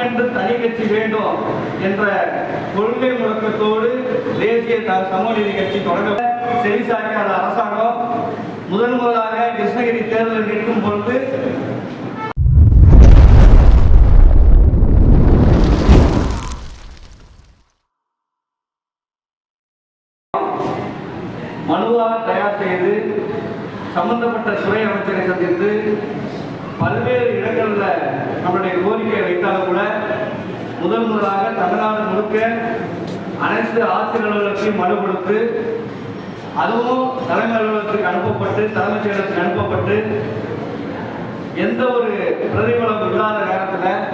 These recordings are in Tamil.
என்று தனி கட்சி வேண்டும் என்ற கொள்கை முழக்கத்தோடு தேசிய சமூகநீதி கட்சி தொடங்க செவிசாய்க்காத அரசாங்கம் முதன் முதலாக கிருஷ்ணகிரி தேர்தலில் நிற்கும் பொழுது மனுவாக தயார் செய்து சம்பந்தப்பட்ட துறை அமைச்சரை சந்தித்து பல்வேறு இடங்களில் நம்மளுடைய கோரிக்கையை வைத்தாலும் கூட முதல் முதலாக தமிழ்நாடு முழுக்க அனைத்து ஆட்சியர் அலுவலகத்தையும் மனு கொடுத்து அதுவும் தலைமை அலுவலகத்துக்கு அனுப்பப்பட்டு தலைமைச் செயலகத்துக்கு அனுப்பப்பட்டு எந்த ஒரு பிரதிபலம் இல்லாத நேரத்தில்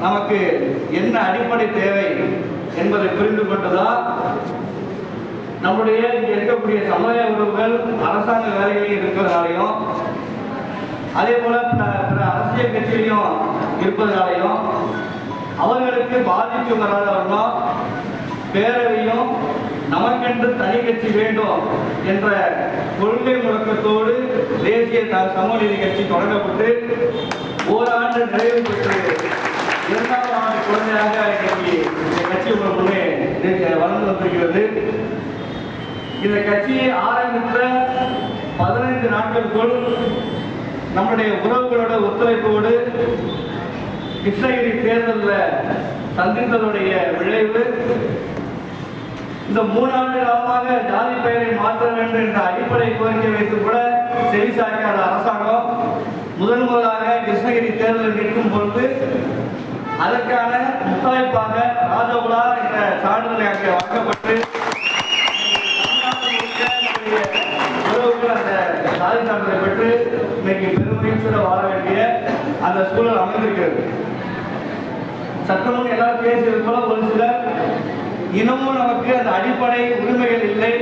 நமக்கு என்ன அடிப்படை தேவை என்பதை புரிந்து கொண்டதால் நம்முடைய இங்கே இருக்கக்கூடிய சமுதாய உறவுகள் அரசாங்க வேலைகளில் இருக்கிறதாலையும் அதே போல அரசியல் கட்சியிலையும் இருப்பதனாலையும் அவர்களுக்கு பாதிப்பு வராத வண்ணம் பேரவையும் நமக்கென்று தனி கட்சி வேண்டும் என்ற கொள்கை முழக்கத்தோடு தேசிய த- கட்சி தொடங்கப்பட்டு ஓராண்டு நிறைவு பெற்று இரண்டாவது ஆண்டு குழந்தையாக இன்னைக்கு இந்த கட்சி ஒரு முன்னே வளர்ந்து வந்திருக்கிறது. இந்த கட்சியை ஆரம்பித்த பதினைந்து நாட்களுக்குள் நம்முடைய உறவுகளோட ஒத்துழைப்போடு கிருஷ்ணகிரி தேர்தலில் சந்தித்ததுடைய விளைவு இந்த மூணாண்டு காலமாக ஜாதி பெயரை மாற்ற வேண்டும் என்ற அடிப்படை கோரிக்கை வைத்து கூட செவி சாய்க்காத அரசாங்கம் முதன் முதலாக கிருஷ்ணகிரி தேர்தலில் நிற்கும் பொழுது அதற்கான முத்தாய்ப்பாக ராஜகுலா என்ற சான்றிதழை அங்கே வழங்கப்பட்டு உறவுகள் அந்த சாதி சான்றிதழை பெற்று இன்னைக்கு பெருமகிழ்ச்சியோட வாழ வேண்டிய அந்த சூழல் அமைந்திருக்கிறது. சட்டமும் எல்லாரும் பேசியது போல ஒரு சிலர் இன்னமும் நமக்கு அந்த அடிப்படை உரிமைகள் இல்லை.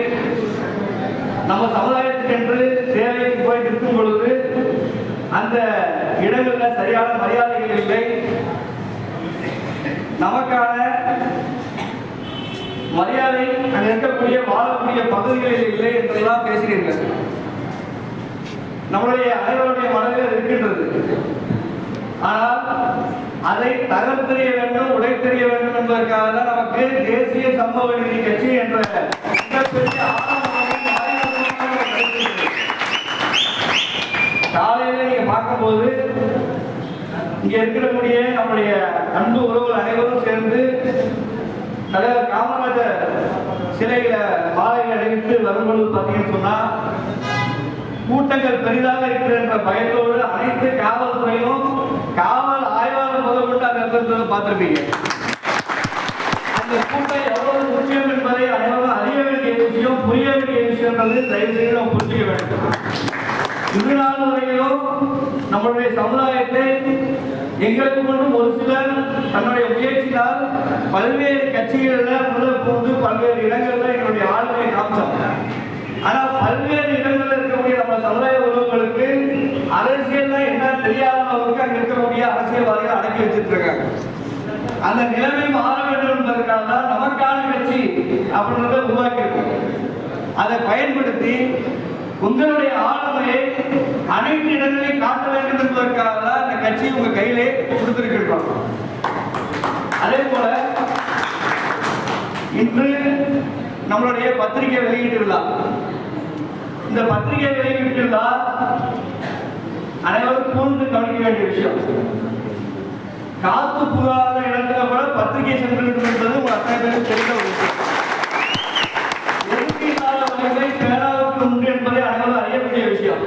நம்ம சமுதாயத்துக்கென்று சேவைக்கு போய் நிற்கும் பொழுது அந்த இடங்களில் சரியான மரியாதைகள் இல்லை. நமக்கான மரியாதை அங்கே இருக்கக்கூடிய வாழக்கூடிய பகுதிகளில் இல்லை என்றெல்லாம் பேசுகிறீர்கள். நம்முடைய அனைவருடைய மனதில் இருக்கின்றது. ஆனால் அதை தகர்த்தெறிய வேண்டும் உடைத்தெறிய வேண்டும் என்பதற்காக தான் நமக்கு தேசிய சமூக நீதி கட்சி என்ற மிகப்பெரிய காலையில நீங்க பார்க்கும்போது இங்க இருக்கக்கூடிய நம்முடைய அன்பு உறவுகள் அனைவரும் சேர்ந்து தலைவர் காமராஜர் சிலையில மாலையில் அணிவித்து வரும்பொழுது பார்த்தீங்கன்னு சொன்னா கூட்டங்கள் பெரிதாக இருக்கிற என்ற பயத்தோடு அனைத்து காவல்துறையும் காவல் ஆய்வாளர் முதற்கொண்டு அங்க இருக்கிறத பார்த்திருப்பீங்க. அந்த கூட்டம் எவ்வளவு முக்கியம் என்பதை அனைவரும் அறிய வேண்டிய விஷயம் புரிய வேண்டிய விஷயம்ன்றது தயவு செய்து நாம் புரிஞ்சுக்க வேண்டும். இது நாள் வரையிலும் நம்மளுடைய சமுதாயத்தை எங்களுக்கு மட்டும் ஒரு சிலர் தன்னுடைய முயற்சியால் பல்வேறு கட்சிகளில் முதல் போன்று பல்வேறு இடங்களில் எங்களுடைய ஆளுமையை காமிச்சாங்க. ஆனால் பல்வேறு இடங்களில் சமுதாய உறவுகளுக்கு அரசியல்னா என்ன தெரியாத அளவுக்கு அங்க இருக்கக்கூடிய அரசியல்வாதிகள் அடக்கி வச்சிட்டு இருக்காங்க அந்த நிலைமை மாற வேண்டும் என்பதற்காக தான் நமக்கான கட்சி அப்படின்றத உருவாக்கியிருக்கோம் அதை பயன்படுத்தி உங்களுடைய ஆளுமையை அனைத்து இடங்களையும் காட்ட வேண்டும் என்பதற்காக தான் இந்த கட்சி உங்க கையிலே கொடுத்திருக்கின்றோம் அதே போல இன்று நம்மளுடைய பத்திரிகை வெளியீட்டு விழா. இந்த பத்திரிகை வெளியிட்டுள்ளார் அனைவரும் கூர்ந்து கவனிக்க வேண்டிய விஷயம். காத்து புகாத இடத்துல கூட பத்திரிகை சென்றிருக்கும் என்பது உங்க அத்தனை பேருக்கு தெரிந்த ஒரு விஷயம் எதுக்கு இல்லாத வகைகளை பேராவுக்கு உண்டு என்பதை அனைவரும் அறியக்கூடிய விஷயம்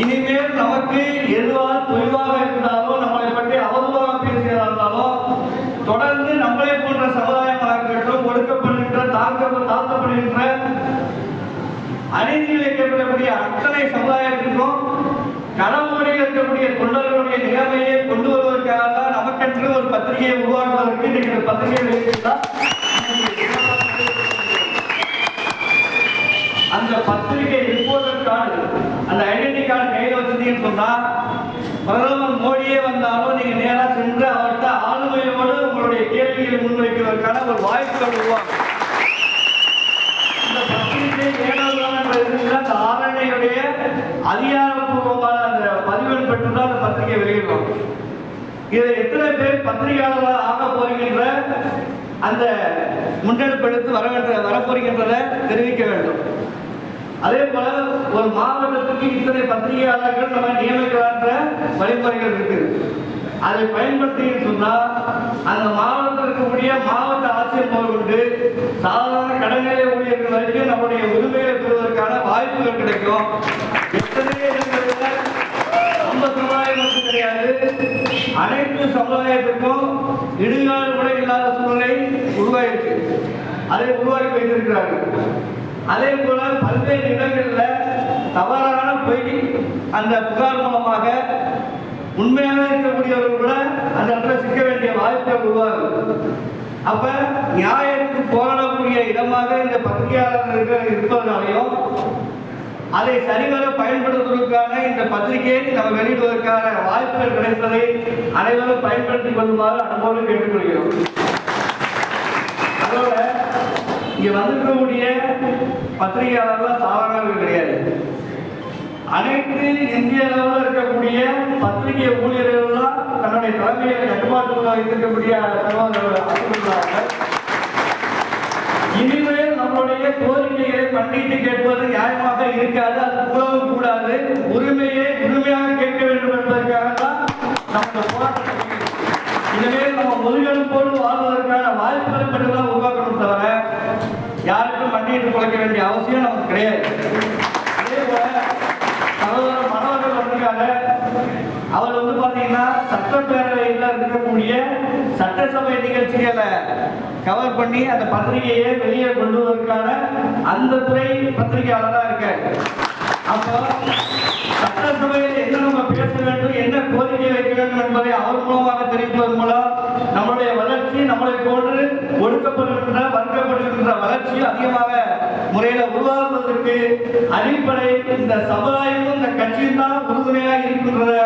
இனிமேல் நமக்கு எதுவாக தொய்வாக இருந்தாலும் நம்மளை பற்றி அவதூறாக பேசுகிறதா இருந்தாலும் தொடர்ந்து நம்மளை போன்ற சமுதாயமாக இருக்கட்டும் ஒடுக்கப்படுகின்ற தாக்க தாழ்த்தப்படுகின்ற அநீதி இழைக்கப்படக்கூடிய அத்தனை சமுதாயத்திற்கும் கடவுளில் இருக்கக்கூடிய தொண்டர்களுடைய நிலைமையை கொண்டு வருவதற்காக தான் நமக்கென்று ஒரு பத்திரிகையை உருவாக்குவதற்கு நீங்கள் பத்திரிகை வெளியிட்டால் அந்த பத்திரிகை ரிப்போர்ட்டர் கார்டு அந்த ஐடென்டி கார்டு கையில் வச்சிருந்தீங்கன்னு சொன்னா பிரதமர் மோடியே வந்தாலும் நீங்க நேராக சென்று அவர்கிட்ட ஆளுமையோடு உங்களுடைய கேள்விகளை முன்வைக்கிறதுக்கான ஒரு வாய்ப்புகள் உருவாக்கும் இந்த பத்திரிகை ஏனோதான் என்ற இதில் அந்த ஆரணையுடைய அதிகாரப்பூர்வமான அந்த பதிவெண் பெற்று தான் அந்த பத்திரிகை வெளியிடுறோம். இதை எத்தனை பேர் பத்திரிகையாளர்களாக ஆக போகின்ற அந்த முன்னெடுப்பு எடுத்து வர வேண்டிய வரப்போகின்றதை தெரிவிக்க வேண்டும். அதே போல ஒரு மாவட்டத்துக்கு இத்தனை பத்திரிகையாளர்கள் நம்ம நியமிக்கலான்ற வழிமுறைகள் இருக்கு. அதை பயன்படுத்தி சொன்னால் அந்த மாவட்டத்தில் இருக்கக்கூடிய மாவட்ட ஆட்சியர் முதல் கொண்டு சாதாரண கடநிலை ஊழியர்கள் வரைக்கும் நம்முடைய உரிமைகளை பெறுவதற்கான வாய்ப்புகள் கிடைக்கும். எத்தனையோ இடங்களில் நம்ம சமுதாயம் மட்டும் கிடையாது அனைத்து சமுதாயத்திற்கும் இடுகால் கூட இல்லாத சூழ்நிலை உருவாயிருக்கு. அதை உருவாக்கி வைத்திருக்கிறார்கள். அதே போல பல்வேறு இடங்களில் தவறான பொய் அந்த புகார் மூலமாக உண்மையாக இருக்கக்கூடியவர்கள் கூட அந்த இடத்துல சிக்க வேண்டிய வாய்ப்புகள் உருவாகும் அப்ப நியாயத்துக்கு போராடக்கூடிய இடமாக இந்த பத்திரிகையாளர்கள் இருப்பதனாலையும் அதை சரிவர பயன்படுத்துவதற்கான இந்த பத்திரிகையை நம்ம வெளியிடுவதற்கான வாய்ப்புகள் கிடைப்பதை அனைவரும் பயன்படுத்திக் கொள்ளுமாறு அன்போடு கேட்டுக்கொள்கிறோம். அதோட இங்க வந்திருக்கக்கூடிய பத்திரிகையாளர்கள் சாதாரணர்கள் கிடையாது. அனைத்து இந்திய அளவில் இருக்கக்கூடிய பத்திரிகை ஊழியர்கள் தான் தன்னுடைய தலைமையை கட்டுப்பாட்டுக்குள்ள இருக்கக்கூடிய சகோதரர்கள் இனிமேல் நம்மளுடைய கோரிக்கைகளை கேட்பது நியாயமாக இருக்காது அது கூடவும் கூடாது உரிமையை உரிமையாக கேட்க வேண்டும் என்பதற்காக தான் நமக்கு போராட்டம் இனிமேல் நம்ம முதுகெலும்போடு வாழ்வதற்கான வாய்ப்புகளை மட்டும்தான் உருவாக்கணும் தவிர யாருக்கும் பண்டிட்டு குறைக்க வேண்டிய அவசியம் நமக்கு கிடையாது. அதே போல சகோதரர் மனோகர் வந்திருக்காங்க அவர் வந்து பார்த்தீங்கன்னா சட்டப்பேரவை சட்டசபை நிகழ்ச்சிகளை கவர் பண்ணி அந்த பத்திரிகையை வெளியே கொண்டு வருவதற்கான அந்த துறை பத்திரிகையாளராக இருக்காரு. அப்போ சட்டசபையில் என்ன நம்ம பேச வேண்டும் என்ன கோரிக்கை வைக்க வேண்டும் என்பதை அவர் மூலமாக தெரிவிப்பதன் மூலம் நம்முடைய வளர்ச்சி நம்மளை போன்று ஒடுக்கப்படுகின்ற வர்க்கப்படுகின்ற வளர்ச்சி அதிகமாக முறையில் உருவாக உருவாகுவதற்கு அடிப்படை இந்த சமுதாயமும் இந்த கட்சியும் தான் உறுதுணையாக இருக்கின்ற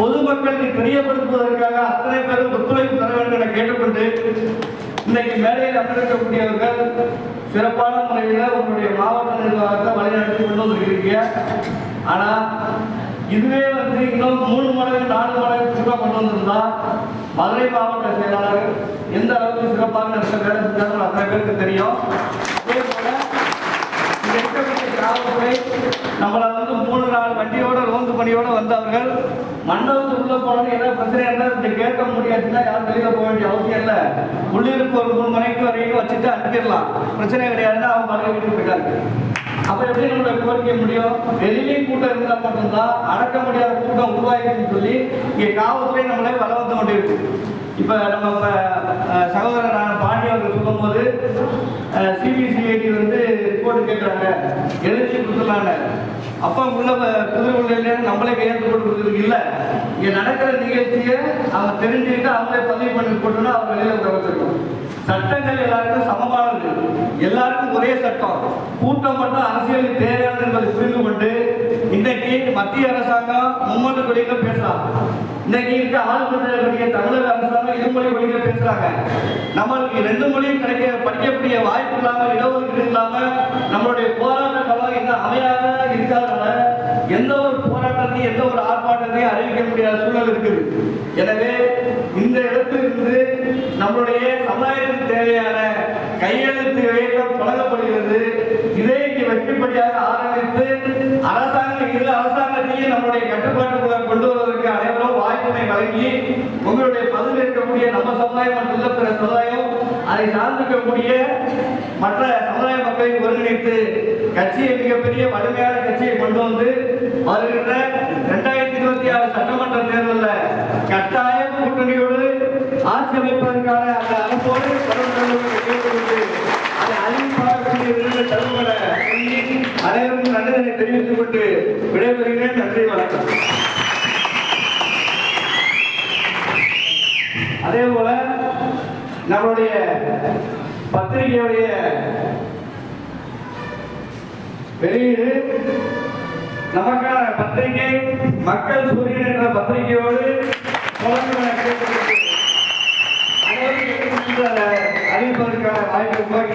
பொதுமக்களுக்கு தெரியப்படுத்துவதற்காக அத்தனை பேரும் ஒத்துழைப்பு தர வேண்டும் என கேட்டுக்கொண்டு இன்னைக்கு மேடையில் அமர்ந்திருக்கக்கூடியவர்கள் சிறப்பான முறையில் உங்களுடைய மாவட்ட நிர்வாகத்தை வழிநடத்தி கொண்டு வந்திருக்கிறீங்க. ஆனா இதுவே வந்து இன்னும் மூணு மடங்கு நாலு மடங்கு சிறப்பாக கொண்டு வந்திருந்தா மதுரை மாவட்ட செயலாளர் எந்த அளவுக்கு சிறப்பாக நடத்த வேலை செஞ்சாலும் அத்தனை பேருக்கு தெரியும். காவல்துறை நம்மளை வந்து மூணு நாலு வண்டியோட ரோந்து பணியோட வந்தவர்கள் மண்டபத்து உள்ள போனது என்ன பிரச்சனை என்ன கேட்க முடியாதுன்னா யாரும் வெளியில போக வேண்டிய அவசியம் இல்லை. உள்ளிருக்கு ஒரு மூணு மணிக்கு வரைக்கும் வச்சுட்டு அனுப்பிடலாம். பிரச்சனை கிடையாதுன்னா அவங்க மறுபடியும் வீட்டுக்கு போயிட்டாங்க. அப்ப எப்படி நம்மளை கோரிக்கை முடியும்? வெளியிலேயும் கூட்டம் இருந்தால் மட்டும்தான் அடக்க முடியாத கூட்டம் உருவாயிருக்குன்னு சொல்லி இங்க காவல்துறை நம்மளே பலவந்தம் கொண்டிருக்கு. இப்போ நம்ம இப்போ சகோதரர் நான் பாண்டி அவர்கள் சொல்லும்போது சிபிசிஐடி வந்து ரிப்போர்ட் கேட்குறாங்க எழுதி கொடுத்துருந்தாங்க அப்பா உள்ள வ- குதிரை உள்ள நம்மளே கையெழுத்து போட்டு கொடுத்துருக்கு இல்லை. இங்கே நடக்கிற நிகழ்ச்சியை அவங்க தெரிஞ்சுக்கிட்டு அவங்களே பதிவு பண்ணி போட்டுன்னா அவங்க வெளியில் தவிர்த்துருக்கோம் சட்டங்கள் எல்லாருக்கும் சமமானது. எல்லாருக்கும் ஒரே சட்டம். கூட்டம் மட்டும் அரசியலுக்கு தேவையானது என்பதை புரிந்து கொண்டு இன்னைக்கு மத்திய அரசாங்கம் மும்மொழி கொள்கையில பேசலாம் இன்னைக்கு இருக்க ஆளுநர் தமிழக அரசாங்கம் இருமொழி கொள்கையில பேசுறாங்க. நம்மளுக்கு ரெண்டு மொழியும் கிடைக்க படிக்கக்கூடிய வாய்ப்பு இல்லாம இடஒதுக்கீடு இல்லாம நம்மளுடைய போராட்ட களம் இன்னும் அமையாக இருக்காதனால எந்த ஒரு போராட்டத்தையும் எந்த ஒரு ஆர்ப்பாட்டத்தையும் அறிவிக்க முடியாத சூழல் இருக்குது. எனவே இந்த இடத்திலிருந்து நம்மளுடைய சமுதாயத்துக்கு தேவையான கையெழுத்து இயக்கம் தொடங்கப்படுகிறது. இதை இங்கு வெற்றிப்படியாக அரசாங்கம் இரு அரசாங்கத்தையும் நம்முடைய கட்டுப்பாட்டுக்குள்ள கொண்டு வருவதற்கு அனைவரும் வாய்ப்பினை வழங்கி உங்களுடைய பதில் இருக்கக்கூடிய நம்ம சமுதாயம் மற்றும் பிற சமுதாயம் அதை சார்ந்திருக்கக்கூடிய மற்ற சமுதாய மக்களை ஒருங்கிணைத்து கட்சியை மிகப்பெரிய வலிமையான கட்சியை கொண்டு வந்து வருகின்ற இரண்டாயிரத்தி இருபத்தி ஆறு சட்டமன்ற தேர்தலில் கட்டாய கூட்டணியோடு ஆட்சி அமைப்பதற்கான அந்த அமைப்போடு அதை அறிவிப்பாக விருது அனைவருக்கும் நன்றி தெரிவித்துக் கொண்டு விடைபெறுகிறேன். நன்றி வணக்கம். அதே போல நம்மளுடைய பத்திரிகையுடைய வெளியீடு நமக்கான பத்திரிகை மக்கள் சூரியன் என்ற பத்திரிகையோடு அறிவிப்பதற்கான வாய்ப்பு உருவாக்கி